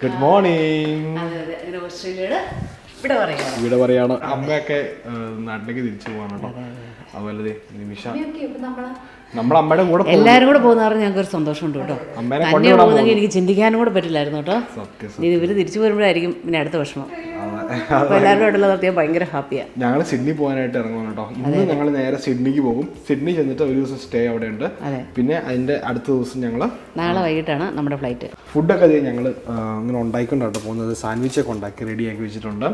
Good morning ഇവിടെ പറയാം ഇവിടെ പറയാണ് അമ്മയൊക്കെ നാട്ടിലേക്ക് തിരിച്ചു പോവാണ് കേട്ടോ. അതുപോലെ നിമിഷ. അമ്മയുടെ കൂടെ എല്ലാവരും എല്ലാരും കൂടെ പോകുന്ന പറഞ്ഞാൽ ഞങ്ങൾക്ക് ഒരു സന്തോഷമുണ്ട് കേട്ടോ. തന്നെ പോകുന്നെങ്കിൽ എനിക്ക് ചിന്തിക്കാനും കൂടെ പറ്റില്ലായിരുന്നു കേട്ടോ. ഇത് ഇനി ഇവർ തിരിച്ചു വരുമ്പോഴായിരിക്കും പിന്നെ അടുത്ത വിഷമം. ഞങ്ങൾ സിഡ്നി പോകാനായിട്ട് ഇറങ്ങുവാണ് കേട്ടോ. ഇന്ന് ഞങ്ങൾ നേരെ സിഡ്നിക്ക് പോകും. സിഡ്നി ചെന്നിട്ട് ഒരു ദിവസം സ്റ്റേ അവിടെ ഉണ്ട് പിന്നെ അതിന്റെ അടുത്ത ദിവസം ഞങ്ങൾ നാളെ വൈകിട്ടാണ് നമ്മുടെ ഫ്ലൈറ്റ്. ഫുഡൊക്കെ ഞങ്ങൾ ഇങ്ങനെ ഉണ്ടാക്കിക്കൊണ്ടാട്ടോ കേട്ടോ പോകുന്നത്. സാൻഡ്വിച്ചൊക്കെ ഉണ്ടാക്കി റെഡിയാക്കി വെച്ചിട്ടുണ്ട്.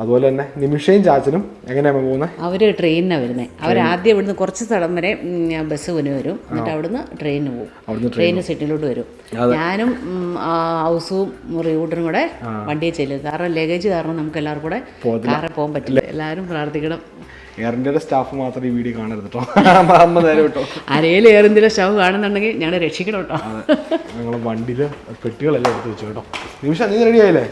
അതുപോലെ തന്നെ നിമിഷയും ചാച്ചനും എങ്ങനെയാണ് പോകുന്നത് അവർ ട്രെയിനിനാണ് വരുന്നത് അവർ ആദ്യം ഇവിടുന്ന് കുറച്ച് സ്ഥലം വരെ ബസ് വന്ന് വരും. എന്നിട്ട് അവിടുന്ന് ട്രെയിനിന് പോകും. ട്രെയിൻ സിറ്റിയിലോട്ട് വരും. ഞാനും ഹൗസും റിയൂട്ടറും കൂടെ വണ്ടിയിൽ ചെല്ലും. കാരണം ലഗേജ് കാരണം നമുക്ക് എല്ലാവർക്കും കൂടെ കാറിൽ പോകാൻ പറ്റില്ല. എല്ലാവരും പ്രാർത്ഥിക്കണം. എയർ ഇന്ത്യയുടെ സ്റ്റാഫ് മാത്രം ഈ വീഡിയോ കാണരുത് കേട്ടോ അമ്മ നേരെ കേട്ടോ ആരെങ്കിലും ഏറെന്തെങ്കിലും സ്റ്റാഫ് കാണുന്നുണ്ടെങ്കിൽ ഞങ്ങളെ രക്ഷിക്കണം കേട്ടോ ഞങ്ങൾ വണ്ടിയിൽ പെട്ടികളെല്ലാം എടുത്ത് വെച്ചു കേട്ടോ. നിമിഷം നീ റെഡി ആയില്ലേ?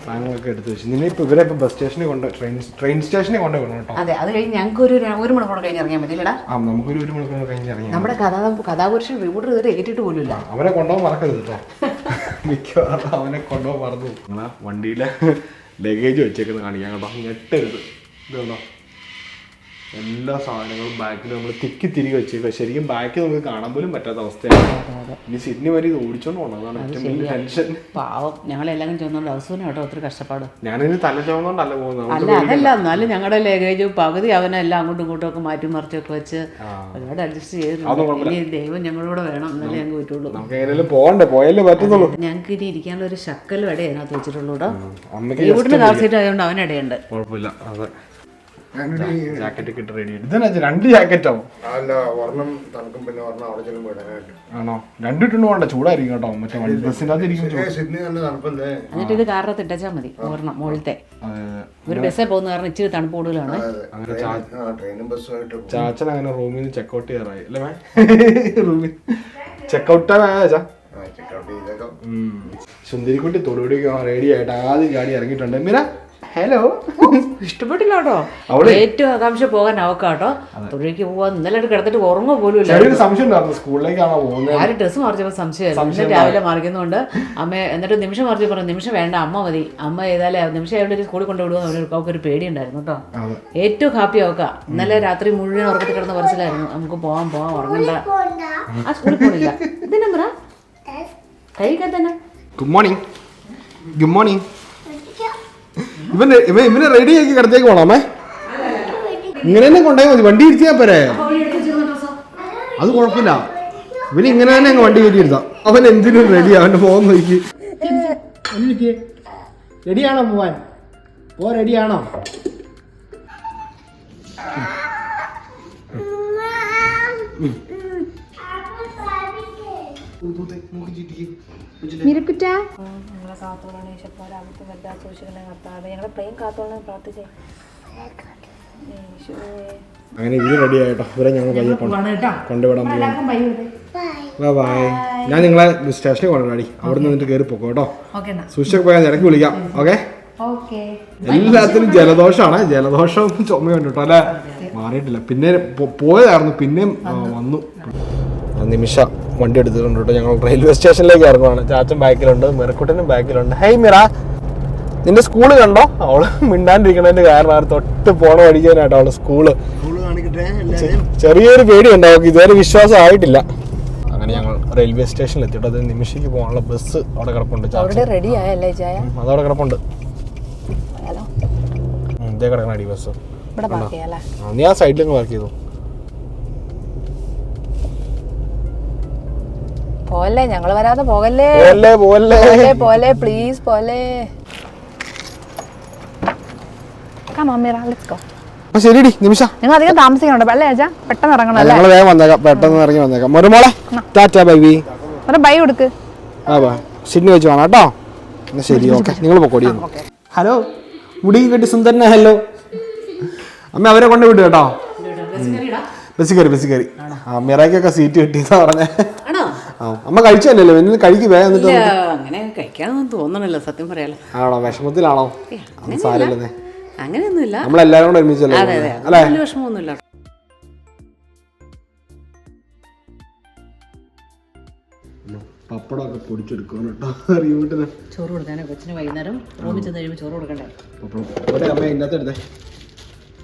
സാധനങ്ങളൊക്കെ എടുത്ത് വെച്ചു. നിന്നെ ഇപ്പൊ ഇവരെ ഇപ്പൊ ബസ് സ്റ്റേഷനിൽ കൊണ്ട് ട്രെയിൻ ട്രെയിൻ സ്റ്റേഷനിൽ കൊണ്ട് വിടണം കേട്ടോ അതെ അത് കഴിഞ്ഞ് ഞങ്ങൾക്ക് ഒരു ഒരു മണിക്കൂർ കഴിഞ്ഞ് ഇറങ്ങിയാൽ മതിയല്ലടാ ആ നമുക്ക് ഒരു മണിക്കൂർ കഴിഞ്ഞ് ഇറങ്ങി നമ്മുടെ കഥാ കഥാപുരുഷൻ റിപ്പോർട്ടർ ഇതുവരെ ഏറ്റിട്ട് പോലും അവരെ അവനെ കൊണ്ടുപോകാൻ മറക്കരുത് കേട്ടോ മിക്കവാറും അവനെ കൊണ്ടുപോകാൻ മറന്നു നിങ്ങളാ വണ്ടിയിലെ ലഗേജ് വെച്ചേക്കുന്നത് കാണിക്കാം കേട്ടോ. ഞെട്ടരുത്. ഇതുണ്ടോ? എല്ലാ സാധനങ്ങളും ബാക്കിൽ നമ്മൾ തിക്കി തിരികെ വെച്ചേക്കുക ശരിക്കും ബാക്കിൽ നമുക്ക് കാണാൻ പോലും പറ്റാത്ത അവസ്ഥയാണ്. ഇനി സിഡ്നി വരെ ഇത് ഓടിച്ചോണ്ട് പോകണം അതാണ് ഏറ്റവും വലിയ ടെൻഷൻ. പാവം ഞങ്ങളെല്ലാം ചെന്നോണ്ട് കേട്ടോ ഒത്തിരി കഷ്ടപ്പാട്. ഞാനിനി തല ചോന്നോണ്ടല്ല പോകുന്നത്. അല്ല അതല്ല എന്നാലും ഞങ്ങളുടെ ലഗേജ് പകുതി അവനെല്ലാം അങ്ങോട്ടും ഇങ്ങോട്ടും ഒക്കെ മാറ്റി മറിച്ചൊക്കെ വെച്ച് ഒരുപാട് അഡ്ജസ്റ്റ് ചെയ്തിട്ടുണ്ട്. ഇനി ദൈവം ഞങ്ങളുടെ വേണം എന്നാലേ ഞങ്ങൾക്ക് പറ്റുള്ളൂ. നമുക്ക് എങ്ങനെയാലും പോകണ്ടേ? പോയാലേ പറ്റത്തുള്ളൂ. ഞങ്ങൾക്ക് ഇനി ഇരിക്കാനുള്ള ഒരു ശക്കലും ഇട അതിനകത്ത് വെച്ചിട്ടുള്ളൂ കേട്ടോ. ഇവിടുന്ന് കാർ സീറ്റ് ആയതുകൊണ്ട് അവൻ ഇടയുണ്ട്. കുഴപ്പമില്ല. അതെ. ജാക്കറ്റ് ഒക്കെ ഇട്ട് റെഡി ഇതെന്നാ രണ്ട് ജാക്കറ്റോ അല്ല ഒരെണ്ണം തണുക്കും പിന്നെ ഒരെണ്ണം അവിടെ ചെല്ലുമ്പോൾ ഇടാനായിട്ട്. ആണോ? രണ്ടിട്ടുണ്ട് പോകണ്ട ചൂടായിരിക്കും കേട്ടോ. മറ്റേ വണ്ടി ബസ്സിനകത്ത് ഇരിക്കും ഏ സിഡ്നി നല്ല തണുപ്പല്ലേ? എന്നിട്ട് ഇത് കാറിനകത്ത് ഇട്ടാൽ മതി ഓർണം മുകളിലത്തെ. അതെ ഒരു ബസ്സിൽ പോകുന്ന കാരണം ഇച്ചിരി തണുപ്പ് കൂടുതലാണ്. അതെ ആ ട്രെയിനും ബസ്സുമായിട്ട് പോകും. ചാച്ചൻ അങ്ങനെ റൂമിൽ നിന്ന് ചെക്കൗട്ട് ചെയ്യാറായി. അല്ലേ മേ? റൂമിൽ ചെക്കൗട്ട് ചാ. ആ ചെക്കൗട്ട് ചെയ്തേക്കാം. സുന്ദരിക്കുട്ടി തൊടുപടിക്ക് റെഡി ആയിട്ട് ആദ്യം ചാടി ഇറങ്ങിയിട്ടുണ്ട്. മീര? ഹലോ ഇഷ്ടപ്പെട്ടില്ലാട്ടോ. ഏറ്റവും ആകാംക്ഷ പോകാൻ അവക്കാട്ടോ തൊഴിലേക്ക് പോവാൻ ഇന്നലെ കിടന്നിട്ട് ഉറങ്ങ പോലും ഇല്ല ചെറിയൊരു സംശയം സ്കൂളിലേക്കാണോ പോകുന്നത്? ആരും ഡ്രസ്സ് മറിച്ചപ്പോൾ സംശയമായിരുന്നു. എന്നിട്ട് രാവിലെ മറിക്കുന്നുണ്ട് അമ്മ എന്നിട്ട് നിമിഷം മറിച്ച് പറഞ്ഞു നിമിഷം വേണ്ട അമ്മ മതി. അമ്മ ചെയ്താലേ നിമിഷം എവിടെ സ്കൂളിൽ കൊണ്ടുവിടുമെന്ന് അവർക്ക് അവർക്ക് ഒരു പേടിയുണ്ടായിരുന്നു കേട്ടോ. ഏറ്റവും ഹാപ്പി ആവുക ഇന്നലെ രാത്രി മുഴുവൻ ഉറക്കത്തിൽ കിടന്ന് പറച്ചിലായിരുന്നു. നമുക്ക് പോവാൻ പോവാൻ ഉറങ്ങണ്ട. ആ സ്കൂളിൽ പോണില്ല. ഇതിനെ പറ? കഴിക്കാൻ തന്നെ. ഗുഡ് മോർണിംഗ് ഗുഡ് മോർണിംഗ് ഇവൻ ഇവൻ ഇവനെ റെഡി ആക്കി കിടത്തേക്ക് പോണമേ. ഇങ്ങനെ തന്നെ കൊണ്ടുപോയാൽ മതി. വണ്ടി ഇരുത്തിയാ പോരെ. അത് കുഴപ്പമില്ല. ഇവന് ഇങ്ങനെ തന്നെ അങ്ങ് വണ്ടി കയറ്റി ഇരുത്താം. അവൻ എന്തിനും റെഡി അവന്റെ ഫോൺ നോക്കി. റെഡിയാണോ പോവാൻ പോ റെഡിയാണോ? ഞങ്ങളെ കാത്തോളാണ് ഈശോപ്പാട്. അവിടുത്തെ വല്ലാ സൂക്ഷിക്കണേ കർത്താവ്. ഞങ്ങളുടെ പ്ലെയിൻ കാത്തോളാൻ പ്രാർത്ഥിച്ചേ. ഈശോയെ. അങ്ങനെ ഇത് റെഡി ആയിട്ടോ. ഇവരെ ഞങ്ങൾ പയ്യെ കൊണ്ട് കൊണ്ടുവിടാൻ പോവാം ബൈ ബൈ ഞാൻ നിങ്ങളെ സ്റ്റേഷനിൽ കൊണ്ടുപോയി അവിടെ നിന്നിട്ട് കയറി പോക്കോ കേട്ടോ. സൂക്ഷിച്ചൊക്കെ പോയാൽ ഇടയ്ക്ക് വിളിക്കാം. ഓക്കെ ഓക്കെ എല്ലാത്തിനും ജലദോഷമാണ്. ജലദോഷം ചുമയുണ്ട് കേട്ടോ അല്ലെ? മാറിയിട്ടില്ല. പിന്നെ പോയതായിരുന്നു. പിന്നെയും വന്നു. നിമിഷ. വണ്ടി എടുത്തിട്ടുണ്ട് കേട്ടോ. ഞങ്ങൾ റെയിൽവേ സ്റ്റേഷനിലേക്ക് ഇറങ്ങുവാണ്. ചാച്ചൻ ബാക്കിലുണ്ട് മെറക്കുട്ടനും ബാക്കിലുണ്ട്. ഹൈ മിറ നിന്റെ സ്കൂൾ കണ്ടോ? അവൾ മിണ്ടാണ്ടിരിക്കണതിന്റെ കാരണം തൊട്ട് പോണ പഠിക്കാനായിട്ടോ അവൾ സ്കൂൾ ചെറിയൊരു പേടിയുണ്ട് അവൾക്ക് ഇതുവരെ വിശ്വാസം ആയിട്ടില്ല. അങ്ങനെ ഞങ്ങൾ റെയിൽവേ സ്റ്റേഷനിൽ എത്തിയിട്ട് അത് നിമിഷയ്ക്ക് പോകാനുള്ള ബസ് അവിടെ കിടപ്പുണ്ട് അതവിടെ കിടപ്പുണ്ട്. ഇതേ കിടക്കണ അടി ബസ് നീ ആ സൈഡിലേക്ക് വർക്ക് ചെയ്തു. പോലെ ഞങ്ങൾ വരാതെ പോകല്ലേ? പോലെ പോലെ പ്ലീസ് പോലെ ശരിടി നിമിഷ. നിങ്ങൾ അധികം താമസിക്കണോ അല്ലേ അയച്ചാ പെട്ടെന്ന് ഇറങ്ങണം ഞങ്ങൾ വേഗം വന്നേക്കാം പെട്ടെന്ന് ഇറങ്ങി വന്നേക്കാം. ഒരു മോളെ. ടാറ്റ ബൈബി. ഒരു ബൈ കൊടുക്ക്. ആ ബാ. സിഡ്നി വെച്ച് വേണം കേട്ടോ? എന്നാ ശരി ഓക്കെ. നിങ്ങൾ പൊക്കോടി ഹലോ മുടി കെട്ടി സുന്ദരനെ ഹലോ. അമ്മ അവരെ കൊണ്ട് വിട്ടു കേട്ടോ. ബസ് കയറി ബസ് കയറി ആ മിറയ്ക്കൊക്കെ സീറ്റ് കിട്ടിയെന്നാ പറഞ്ഞേ. അമ്മ കഴിച്ചല്ലേ ഇന്ന് കഴിക്ക് വേഗം എന്നിട്ട് അങ്ങനെ കഴിക്കാനൊന്നും തോന്നണല്ലോ സത്യം പറയാലോ. ആണോ? വിഷമത്തിലാണോ? സാരമില്ലെന്നേ. അങ്ങനെയൊന്നുമില്ല. നമ്മളെല്ലാരും കൂടെ ഒരുമിച്ചല്ലേ? അല്ലേ? വിഷമമൊന്നുമില്ല. പപ്പടമൊക്കെ പൊടിച്ചെടുക്കണം കേട്ടോ. റീവൂട്ടിന് ചോറ് കൊടുക്കാനേ? കൊച്ചിന് വൈകുന്നേരം റൂമിൽ ചെന്ന് കഴിയുമ്പോൾ ചോറ് കൊടുക്കണ്ടേ? പപ്പടം. അമ്മ ഇന്നത്തെ എടുത്തേ.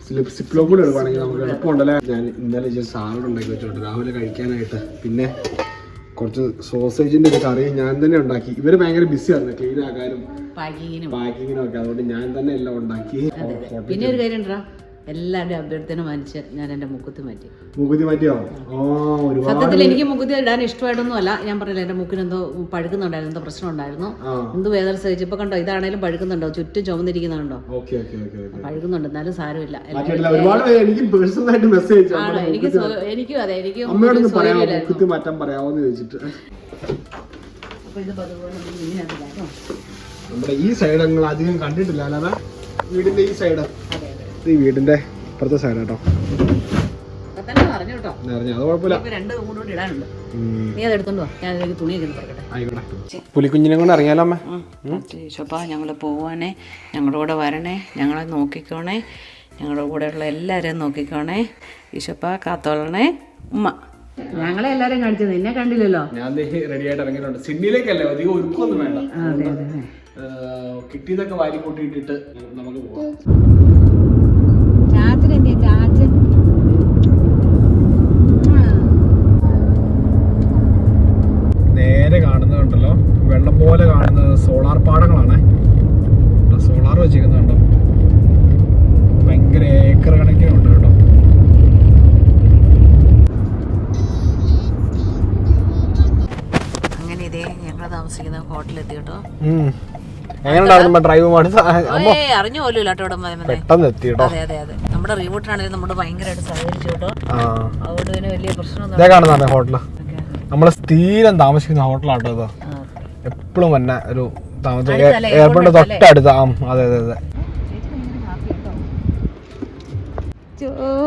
സ്ലിപ്പ് സിപ്ലോ കൂടെ എടുക്കുകയാണെങ്കിൽ നമുക്ക് എളുപ്പമുണ്ടല്ലേ? ഞാൻ ഇന്നലെ ഇച്ചിരി സാലഡ് ഉണ്ടാക്കി വെച്ചോട്ടെ രാവിലെ കഴിക്കാനായിട്ട്. പിന്നെ കുറച്ച് സോസേജിന്റെ ഒരു കറി ഞാൻ തന്നെ ഉണ്ടാക്കി. ഇവർ ഭയങ്കര ബിസി ആയിരുന്നു ക്ലീൻ ആക്കാനും പാക്കിങ്ങിനും പാക്കിങ്ങിനും ഒക്കെ. അതുകൊണ്ട് ഞാൻ തന്നെ എല്ലാം ഉണ്ടാക്കി. പിന്നെ ഒരു കാര്യം എല്ലാവരുടെയും അഭ്യർത്ഥന മാനിച്ച് ഞാൻ എന്റെ മുക്കുത്തി മാറ്റി. മുക്കുത്തി മാറ്റിയോ? സത്യത്തിൽ എനിക്ക് മുക്കുത്തി ഇടാൻ ഇഷ്ടമായിട്ടൊന്നും അല്ല. ഞാൻ പറഞ്ഞില്ല എന്റെ മുക്കിന് എന്തോ പഴുക്കുന്നുണ്ടായിരുന്നു എന്തോ പ്രശ്നം ഉണ്ടായിരുന്നു എന്ത് വേദന സഹിച്ചു ഇപ്പൊ കണ്ടോ ഇതാണേലും പഴുക്കുന്നുണ്ടോ? ചുറ്റും ചുമന്നിരിക്കുന്നുണ്ടോ? പഴുക്കുന്നുണ്ട് എന്നാലും സാരമില്ല. എനിക്ക് എനിക്ക് അതെ എനിക്കും. മുക്കുത്തി മാറ്റാൻ പറയാമോന്ന് ചോദിച്ചിട്ട്. അപ്പൊ ഇത് കേട്ടോ. നമ്മുടെ ഈ സൈഡ് അധികം കണ്ടിട്ടില്ല അല്ലാതെ വീടിന്റെ ഈ സൈഡ്. അതെ. ഈ വീടിന്റെ ഇപ്പുറത്തെ സൈഡ് കേട്ടോ. പുലിക്കുഞ്ഞിനെ കൊണ്ട് അറിയാലോ അമ്മ? ഈശോപ്പാ ഞങ്ങൾ പോവാനേ ഞങ്ങളുടെ കൂടെ വരണേ. ഞങ്ങളെ നോക്കിക്കോണേ. ഞങ്ങളുടെ കൂടെയുള്ള എല്ലാവരെയും നോക്കിക്കോണേ. ഈശോപ്പ കാത്തോളണേ. ഉമ്മ. ഞങ്ങളെ എല്ലാരെയും കാണിച്ചത് നിന്നെ കണ്ടില്ലല്ലോ? ഞാൻ റെഡി ആയിട്ട് ഇറങ്ങിയിട്ടുണ്ട്. സിഡ്നിയിലേക്കല്ലേ അധികം ഒരുക്കൊന്നും വേണ്ട. അതെ അതെ അതെ. കിട്ടിയതൊക്കെ വാരി കൂട്ടിയിട്ടിട്ട് നമുക്ക് പോവാം. ഹോട്ടലെത്തി കേട്ടോ. എങ്ങനെയുണ്ടായിരുന്നു ഡ്രൈവ് അറിഞ്ഞു പോലും പെട്ടെന്ന് എത്തി കേട്ടോ. അതെ അതെ അതെ. നമ്മുടെ റീവൂട്ടാണെങ്കിലും നമ്മുടെ ഭയങ്കരമായിട്ട് സഹകരിച്ചു കേട്ടോ. ആ. അതുകൊണ്ട് പിന്നെ വലിയ ഇതേ കാണുന്നതാണ് നമ്മൾ സ്ഥിരം താമസിക്കുന്ന ഹോട്ടലാട്ടോ ഇത്. എപ്പോഴും തന്നെ ഒരു താമസം. എയർപോർട്ട് തൊട്ടടുത്ത്. ആ അതെ അതെ അതെ.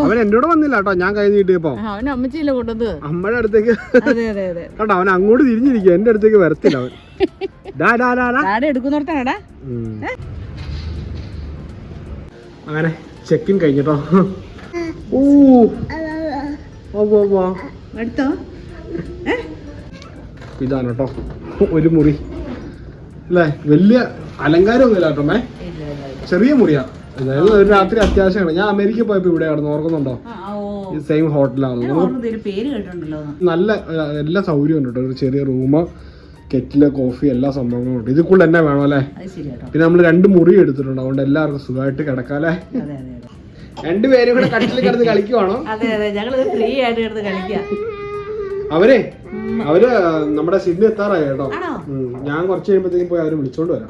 അവൻ എന്നോട് വന്നില്ല കേട്ടോ ഞാൻ കൈ നീട്ടിയപ്പോ. അവൻ അവന് കൊണ്ടത് അമ്മയുടെ അടുത്തേക്ക്. കേട്ടോ അവൻ അങ്ങോട്ട് തിരിഞ്ഞിരിക്കും എന്റെ അടുത്തേക്ക് വരത്തില്ല അവൻ. അങ്ങനെ ചെക്കിൻ കഴിഞ്ഞിട്ടോ. ഓ. എടുത്തോ ഇതാണ് കേട്ടോ ഒരു മുറി. അല്ലേ വലിയ അലങ്കാരമൊന്നുമില്ല കേട്ടോ മേ ചെറിയ മുറിയാ. അതായത് ഒരു രാത്രി അത്യാവശ്യമാണ്. ഞാൻ അമേരിക്ക പോയപ്പോ ഇവിടെ ആയിരുന്നു ഓർക്കുന്നുണ്ടോ? സെയിം ഹോട്ടലാണ് നല്ല എല്ലാ സൗകര്യവും ഉണ്ട് ഒരു ചെറിയ റൂം കെറ്റിൽ കോഫി എല്ലാ സംഭവങ്ങളും ഉണ്ട്. ഇതിൽ കൂടുതൽ തന്നെ വേണം അല്ലേ? പിന്നെ നമ്മൾ രണ്ട് മുറി എടുത്തിട്ടുണ്ട്. അതുകൊണ്ട് എല്ലാവർക്കും സുഖമായിട്ട് കിടക്കാല്ലേ? രണ്ടുപേരും കൂടെ കട്ടിൽ കിടന്ന് കളിക്കുവാണോ? അതെ അതെ. ഫ്രീ ആയിട്ട് കിടന്ന് കളിക്കുക അവരെ അവർ നമ്മുടെ സിഡ്നി എത്താറായി കേട്ടോ? ഞാൻ കുറച്ച് കഴിയുമ്പോഴത്തേക്കും പോയി അവർ വിളിച്ചോണ്ട് വരാം.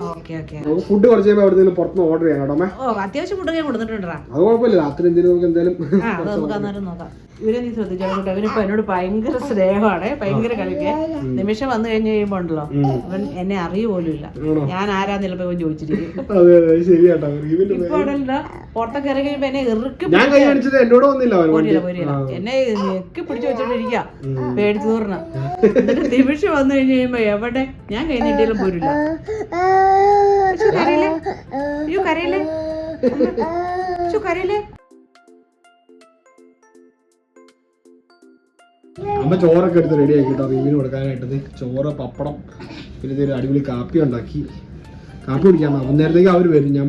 നമുക്ക് ഫുഡ് കുറച്ച് കഴിയുമ്പോൾ അവിടെ നിന്ന് പുറത്തുനിന്ന് ഓർഡർ ചെയ്യാം കേട്ടോ അത്യാവശ്യം ഫുഡ് ഞാൻ കൊടുത്തിട്ടുണ്ടാ അത് കുഴപ്പമില്ല. രാത്രി എന്തെങ്കിലും നമുക്ക് എന്തായാലും നോക്കാം. ഇവരെ നീ ശ്രദ്ധിച്ചോ കേട്ടോ. ഇവനിപ്പോ എന്നോട് ഭയങ്കര സ്നേഹമാണ്. ഭയങ്കര കളിക്ക്. നിമിഷം വന്നു കഴിഞ്ഞ് കഴിയുമ്പോ ഉണ്ടല്ലോ. ഇവൻ എന്നെ അറിയ പോലും ഇല്ല ഞാൻ ആരാ ചിലപ്പോ ഇവൻ ചോദിച്ചിരിക്കും. പുറത്തൊക്കെ ഇറങ്ങി കഴിയുമ്പോ എന്നെ ഇറുക്കി അവൻ എന്നെ ഞെക്കി പിടിച്ചു വെച്ചോണ്ടിരിക്കുക പേടിച്ചു തോർന്ന നിമിഷം വന്നു കഴിഞ്ഞ് കഴിയുമ്പോ എവിടെ? ഞാൻ കഴിഞ്ഞിട്ടും പോരില്ല. ശ്ശോ, കരയില്ലേ? അയ്യോ കരയില്ലേ? ശ്ശോ, കരയില്ലേ? അമ്മ ചോറൊക്കെ എടുത്ത് റെഡി ആക്കിട്ടോ റീവിന് കൊടുക്കാനായിട്ട് ചോറ് പപ്പടം പിന്നെ ഇതൊരു അടിപൊളി കാപ്പി ഉണ്ടാക്കി. കാപ്പി കുടിക്കാൻ അന്നേരത്തേക്ക് അവർ വരും. ഞാൻ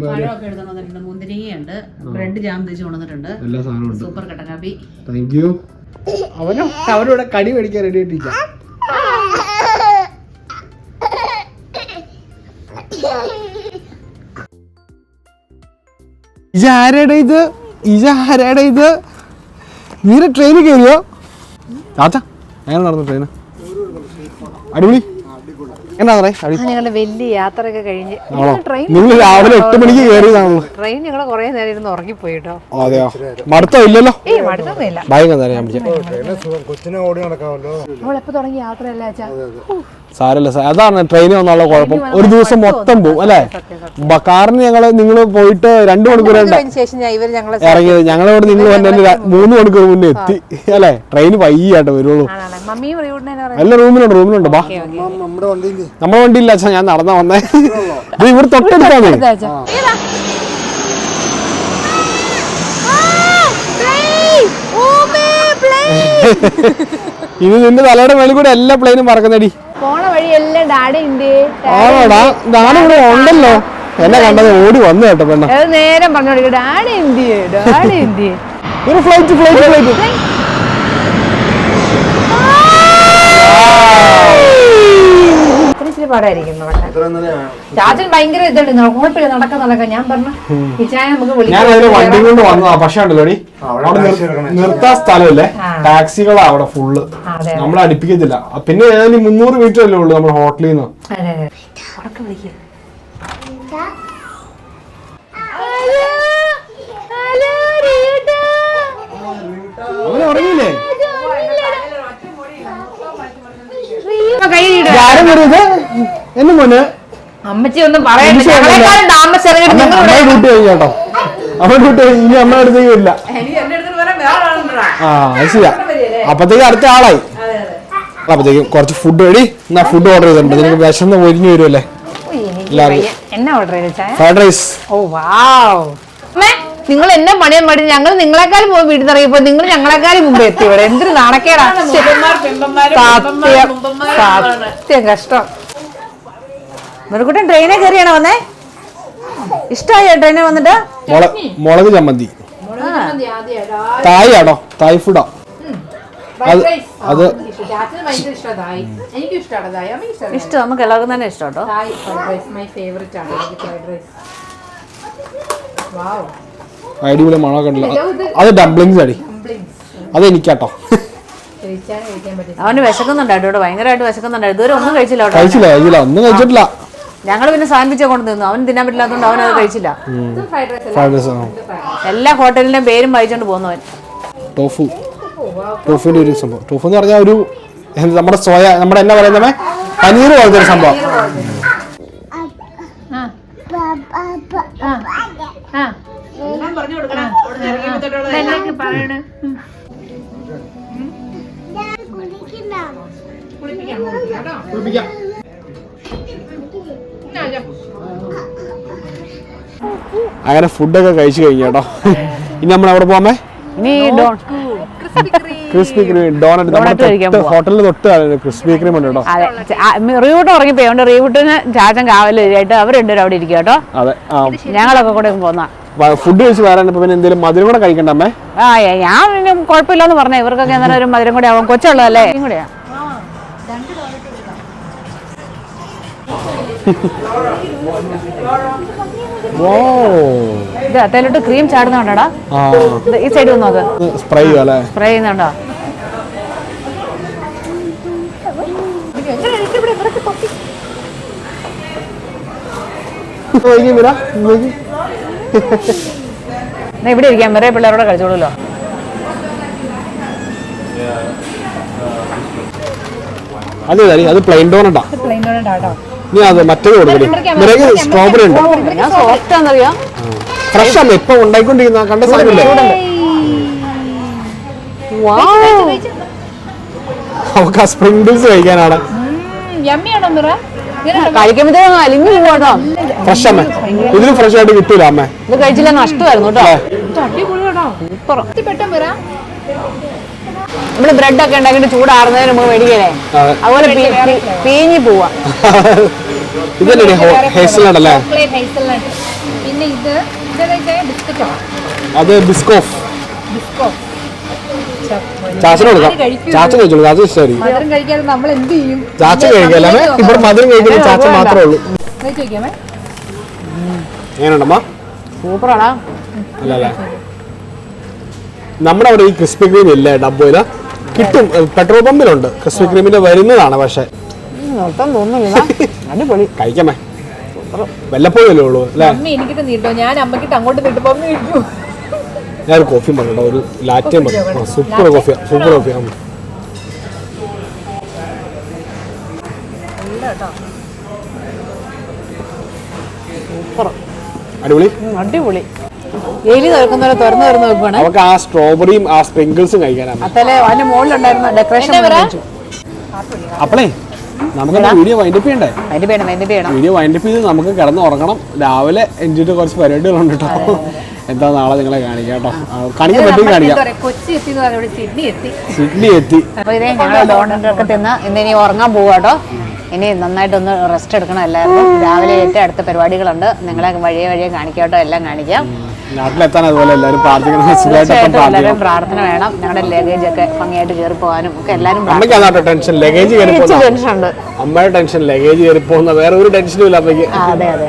മുന്തിരിങ്ങയുണ്ട്. ബ്രെഡ് ജാം തേച്ച് കൊണ്ടുവന്നിട്ടുണ്ട്. എല്ലാ സാധനവും സൂപ്പർ കട്ടൻ കാപ്പി. താങ്ക് യു അവനും അവനോടെ കടി മേടിക്കാൻ റെഡി ആയിട്ടില്ല ഇതാരയുടെ ഇത്? ഇത്? നീരെ ട്രെയിനിൽ കയറിയോ? ചാച്ചാ എങ്ങനെ നടന്നു ട്രെയിന് അടിപൊളി. ഞങ്ങളുടെ വലിയ യാത്രയൊക്കെ കഴിഞ്ഞ്. നിങ്ങൾ രാവിലെ എട്ട് മണിക്ക് കയറിയതാണല്ലോ ട്രെയിൻ ഞങ്ങൾ കുറേ നേരം ഇരുന്ന് ഉറങ്ങിപ്പോയി കേട്ടോ അതെയോ? മടുത്തോ ഇല്ലല്ലോ? ഏയ് മടുത്തൊന്നുമില്ല. ഭയങ്കര നേരം ഞാൻ പിടിച്ചേ കൊച്ചിനെ ഓടി നടക്കാമല്ലോ. നമ്മളെപ്പോ തുടങ്ങി യാത്രയല്ലേ അച്ഛാ? സാരല്ല സാർ അതാണ് ട്രെയിനിൽ വന്നുള്ള കുഴപ്പം. ഒരു ദിവസം മൊത്തം പോകും അല്ലേ? കാറിന് ഞങ്ങൾ നിങ്ങൾ പോയിട്ട് രണ്ടു മണിക്കൂർ അതിന് ശേഷം ഞാൻ ഇവർ ഞങ്ങളെ ഇറങ്ങിയത്. ഞങ്ങളിവിടെ നിങ്ങൾ വന്നെ മൂന്ന് മണിക്കൂർ മുന്നേ എത്തി അല്ലേ? ട്രെയിൻ വൈകിയാട്ടോ വരുള്ളൂ. നല്ല റൂമിലുണ്ട് റൂമിലുണ്ട്. ബാ. നമ്മുടെ വണ്ടി ഇല്ല വണ്ടിയില്ല അച്ഛാ ഞാൻ നടന്നാ വന്നേ. ഇത് ഇവിടെ തൊട്ടടുത്താണ്. ഇത് നിന്റെ തലയുടെ മേളിൽ കൂടെ എല്ലാ പ്ലെയിനും പറക്കുന്നടി. പോണ വഴി എല്ലാം ഡാഡി ആണോടാ ഞാനിവിടെ ഉണ്ടല്ലോ. എന്നെ കണ്ടത് ഓടി വന്നു കേട്ടോ പെണ്ണ. നേരം പറഞ്ഞു ഡാഡി എന്ത് ഡാഡി എന്ത് ഒരു ഫ്ലൈറ്റ് ഫ്ലൈറ്റ് ഫ്ലൈറ്റ് ഇച്ചിരി പാടായിരിക്കുന്നു ചാച്ചൻ ഭയങ്കര ഇതുണ്ട്. കുഴപ്പമില്ല. നടക്കാൻ നടക്കാൻ ഞാൻ പറഞ്ഞു ഇച്ചായ നമുക്ക് ഞാൻ അതിന് വണ്ടി കൊണ്ട് വന്നതാ. പക്ഷെ ഉണ്ടല്ലോടി അവിടെ അവിടെ നിർ-. നിർത്താൻ സ്ഥലമില്ലേ. ആ. ടാക്സികളാ അവിടെ ഫുള്ള്. അതെ. നമ്മളെ അടുപ്പിക്കത്തില്ല. പിന്നെ ഏതായാലും മുന്നൂറ് മീറ്റർ അല്ലേ ഉള്ളൂ നമ്മുടെ ഹോട്ടലിൽ നിന്ന്. അതെ അതെ. ഉറക്കെ വിളിക്കുക അവൻ ഉറങ്ങിയില്ലേ? ആരും വരുന്നത് എന്നെ മോനെ. അമ്മച്ചി ഒന്നും പറയണ്ട. ഞങ്ങളെക്കാളും താമസിച്ചിറങ്ങിയിട്ട് അമ്മ അമ്മയെ ഡ്യൂട്ടി കഴിഞ്ഞു കേട്ടോ. അമ്മ ഡ്യൂട്ടി ഇനി അമ്മ അടുത്തേക്ക് വരില്ല. ആ അത് ശരിയാ. അപ്പത്തേക്ക് അടുത്ത ആളായി. അപ്പത്തേക്ക് കുറച്ച് ഫുഡ് റെഡി എന്നാ ഫുഡ് ഓർഡർ ചെയ്തിട്ടുണ്ട്. നിനക്ക് വിശന്ന് ഒരിഞ്ഞു വരുമല്ലേ ഫ്രൈഡ് റൈസ് ഓ വാവ് അമ്മേ നിങ്ങൾ എന്നെ പണിയാൻ മടി ഞങ്ങൾ നിങ്ങളെക്കാളും പോയി വീട്ടിൽ ഇറങ്ങിയപ്പോ നിങ്ങൾ ഞങ്ങളെക്കാളും മുമ്പ് എത്തി ഇവിടെ. എന്തൊരു നാണക്കേടാ. സത്യം. സത്യം കഷ്ടം. മെറുകുട്ടൻ ട്രെയിനെ കയറിയാണോ വന്നേ? ഇഷ്ടമായോ ട്രെയിനെ വന്നിട്ട്? മുളക് ചമ്മന്തി. തായ് ആണോ തായ് ഫുഡോ. അത് അത് ഇഷ്ടം. നമുക്ക് എല്ലാവർക്കും തന്നെ ഇഷ്ടം കേട്ടോ. അടിപൊളി മണം കണ്ടില്ല അത് ഡംപ്ലിങ്സ് അടി. അത് എനിക്കാട്ടോ. അവന് വിശക്കുന്നുണ്ടായിരുന്നു കേട്ടോ ഭയങ്കരമായിട്ട് വിശക്കുന്നുണ്ടായിരുന്നു ഇതുവരെ ഒന്നും കഴിച്ചില്ല കഴിച്ചില്ല കഴിച്ചില്ല. ഒന്നും കഴിച്ചിട്ടില്ല. ഞങ്ങൾ പിന്നെ സാൻഡ്വിച്ച് കൊണ്ട് നിന്നു അവൻ തിന്നാൻ പറ്റില്ലാത്തതുകൊണ്ട് അവൻ അത് കഴിച്ചില്ല. ഫ്രൈഡ് റൈസ് എല്ലാ ഹോട്ടലിന്റെയും പേരും വായിച്ചോണ്ട് പോകുന്നവൻ ടോഫു ടോഫുവിന്റെ ഒരു സംഭവം. ടോഫു എന്ന് പറഞ്ഞാൽ ഒരു നമ്മുടെ സോയ നമ്മുടെ എന്നാ പറയുന്നത് പനീർ പോലത്തെ ഒരു സംഭവം. അങ്ങനെ ഫുഡൊക്കെ കഴിച്ചു കഴിഞ്ഞു കേട്ടോ. ഇനി നമ്മൾ അവിടെ പോകാമേ ക്രിസ്പി ക്രീം ഡോണറ്റ് നമ്മുടെ ഹോട്ടലിൽ തൊട്ട് ക്രിസ്പി ക്രീം ഉണ്ട് കേട്ടോ. അതെ. റീവൂട്ട് ഉറങ്ങിപ്പോയി. അതുകൊണ്ട് റീവൂട്ടിന് ചാച്ചൻ കാവലായിട്ട് അവരുണ്ടോ അവർ രണ്ടുപേരും അവിടെ ഇരിക്കും കേട്ടോ അതെ ഞങ്ങളൊക്കെ കൂടെ പോന്ന. ഫുഡ് കഴിച്ച് വരാൻ ഇപ്പൊ പിന്നെ എന്തെങ്കിലും മധുരം കൂടെ കഴിക്കണ്ടേ ആ ഞാൻ പിന്നെ കുഴപ്പമില്ലെന്ന് പറഞ്ഞേ. ഇവർക്കൊക്കെ ഒരു മധുരം കൂടെ ആവാം. കൊച്ചുള്ളതല്ലേ? കൂടെയാ ഇത് അത്തേലോട്ട് ക്രീം ചാടുന്നുണ്ടോടാ ഈ സൈഡ് വന്നു നോക്ക് സ്പ്രേ സ്പ്രേ ചെയ്യുന്നുണ്ടോ? നോക്കി. എന്നാ ഇവിടെ ഇരിക്കാം വേറെ പിള്ളേരോടെ കളിച്ചോളൂല്ലോ. അത് അത് പ്ലെയിൻ ഡോണറ്റാ നീ അത് മറ്റേത് കൊടുക്കടി നിനക്ക് സ്ട്രോബെറി ഉണ്ട്. ഞാൻ സോഫ്റ്റ് ആണെന്നറിയാം? ഫ്രഷ് ആണ് ഇപ്പൊ ഉണ്ടായിക്കൊണ്ടിരിക്കുന്ന കണ്ട സാധനമില്ലേ? അവർക്ക് ആ സ്പ്രിങ്കിൾസ് കഴിക്കാനാണ്. യമ്മിയാണോ മിറ? കഴിക്കുമ്പോഴത്തേക്കും അലിഞ്ഞു പോകട്ടോ ഫ്രഷ് അമ്മ. ഇതിന് ഫ്രഷ് ആയിട്ട് കിട്ടൂല അമ്മ. ഇത് കഴിച്ചില്ല നഷ്ടമായിരുന്നു കേട്ടോ. നമ്മൾ ബ്രെഡ് ഒക്കെ ഉണ്ടാക്കിയിട്ട് ചൂടാറുന്നതിന് മുമ്പ് മേടിക്കലേ അതുപോലെ പീഞ്ഞു പോവാ. ഇതല്ലേ ഹേസൽനട്ട് അല്ലേ? പിന്നെ ഇത് അത് ബിസ്കോഫ്. ബിസ്കോ ചാച്ചന് കൊടുക്കാം. ചാച്ച കഴിച്ചോളൂ അത് ശരി ചാച്ച കഴിക്കാതെ നമ്മൾ എന്ത് ചെയ്യും? ചാച്ചൻ കഴിക്കല്ലേ ഇവിടെ മധുരം കഴിക്കുന്ന ചാച്ച മാത്രമേ ഉള്ളൂ. എങ്ങനെയുണ്ടമ്മ? സൂപ്പറാടാ. അല്ല അല്ല നമ്മുടെ അവിടെ ഈ ക്രിസ്പി ക്രീം ഇല്ല ഡബ്ബയിൽ കിട്ടും. പെട്രോൾ പമ്പിലുണ്ട്. ക്രിസ്പി ക്രീമിന്റെ വരുന്നതാണ് പക്ഷെ. കഴിക്കാമേ വല്ലപ്പോഴും അല്ലേ ഉള്ളൂ അല്ലേ? അമ്മ എനിക്കിട്ട് നീട്ടോ. ഞാൻ അമ്മക്കിട്ട് അങ്ങോട്ട് നീട്ടുമ്പോ ഞാൻ ഒരു കോഫി പറഞ്ഞു ഒരു ലാറ്റയും പറഞ്ഞു സൂപ്പർ കോഫി സൂപ്പർ കോഫിയാ. അടിപൊളി? അടിപൊളി. എലി തുറക്കുന്നവരെ തുറന്നു തുറന്ന് നോക്കുകയാണ് നമുക്ക് ആ സ്ട്രോബെറിയും ആ സ്പ്രിങ്കിൾസും കഴിക്കാനാണ് അതല്ലേ അതിന്റെ മുകളിലുണ്ടായിരുന്ന ഡെക്കറേഷൻ അപ്പളേ നമുക്ക് വീഡിയോ വൈൻഡപ്പ് ചെയ്യണ്ടേ? വീഡിയോ വൈൻഡപ്പ് ചെയ്ത് നമുക്ക് കിടന്ന് ഉറങ്ങണം രാവിലെ എഞ്ചിട്ട് കുറച്ച് പരിപാടികളുണ്ട് കേട്ടോ. എന്താ നാളെ നിങ്ങളെ കാണിക്കാം കേട്ടോ? കാണിക്കാൻ പറ്റും കാണിക്കാം. കൊച്ചി എത്തി സിഡ്നി എത്തി. സിഡ്നി എത്തി. അപ്പൊ ഇതേ ഞങ്ങൾ ഡോണറ്റൊക്കെ തിന്ന് ഇന്ന് ഇനി ഉറങ്ങാൻ പോവാട്ടോ ഇനി നന്നായിട്ടൊന്ന് റെസ്റ്റ് എടുക്കണം എല്ലാവർക്കും രാവിലെ ഏറ്റവും അടുത്ത പരിപാടികളുണ്ട്. നിങ്ങളെ വഴിയെ വഴിയെ കാണിക്കാം കേട്ടോ എല്ലാം കാണിക്കാം. നാട്ടിലെത്താൻ അതുപോലെ എല്ലാവരും പ്രാർത്ഥിക്കണം. പ്രാർത്ഥന വേണം. ഞങ്ങളുടെ ലഗേജ് ഒക്കെ ഭംഗിയായിട്ട് കയറി പോകാനും ഒക്കെ എല്ലാവരും അമ്മയ്ക്ക് അതാട്ടോ ടെൻഷൻ ലഗേജ് കയറി അമ്മയുടെ ടെൻഷൻ ലഗേജ് കയറി പോകുന്ന വേറെ ഒരു ടെൻഷനും ഇല്ല അമ്മയ്ക്ക്. അതെ അതെ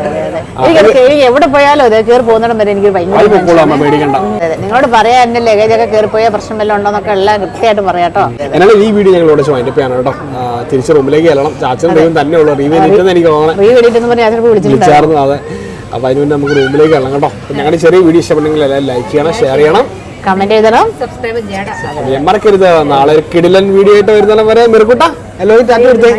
എവിടെ പോയാലും അതെ കയറി പോകുന്നിടം വരെ എനിക്ക് ഭയങ്കര. നിങ്ങളോട് പറയാ എന്റെ ലഗേജ് ഒക്കെ കയറി പോയ പ്രശ്നം വല്ലതും ഉണ്ടോന്നൊക്കെ എല്ലാം കൃത്യമായിട്ട് പറയാട്ടോ എന്നാലും ഈ വീഡിയോ ഞങ്ങൾ ഇവിടെ വൈൻഡപ്പ് ചെയ്യണം കേട്ടോ. തിരിച്ച് റൂമിലേക്ക് ചെല്ലണം ചാച്ചൻ ദൈവം തന്നെ ഉള്ളൂ. റീവ് എനിക്ക് തോന്നണം. റീവ് വെടിയിട്ടെന്ന് പറഞ്ഞ് അതിനോട് വിളിച്ചിട്ടുണ്ട് വിളിച്ചായിരുന്നു അതെ. അപ്പൊ അതിന് മുന്നേ നമുക്ക് റൂമിലേക്ക് ചെല്ലണം കേട്ടോ. അപ്പൊ ഞങ്ങളുടെ ചെറിയ വീഡിയോ ഇഷ്ടപ്പെട്ടെങ്കിൽ എല്ലാവരും ലൈക്ക് ചെയ്യണം ഷെയർ ചെയ്യണം. കമന്റ് എഴുതണം. സബ്സ്ക്രൈബ് ചെയ്യണം മറക്കരുത്. നാളെ ഒരു കിടിലൻ വീഡിയോ ആയിട്ട് വരുന്ന വരെ മെറുക്കൂട്ട. എല്ലാവരും ടാറ്റ എടുത്തേ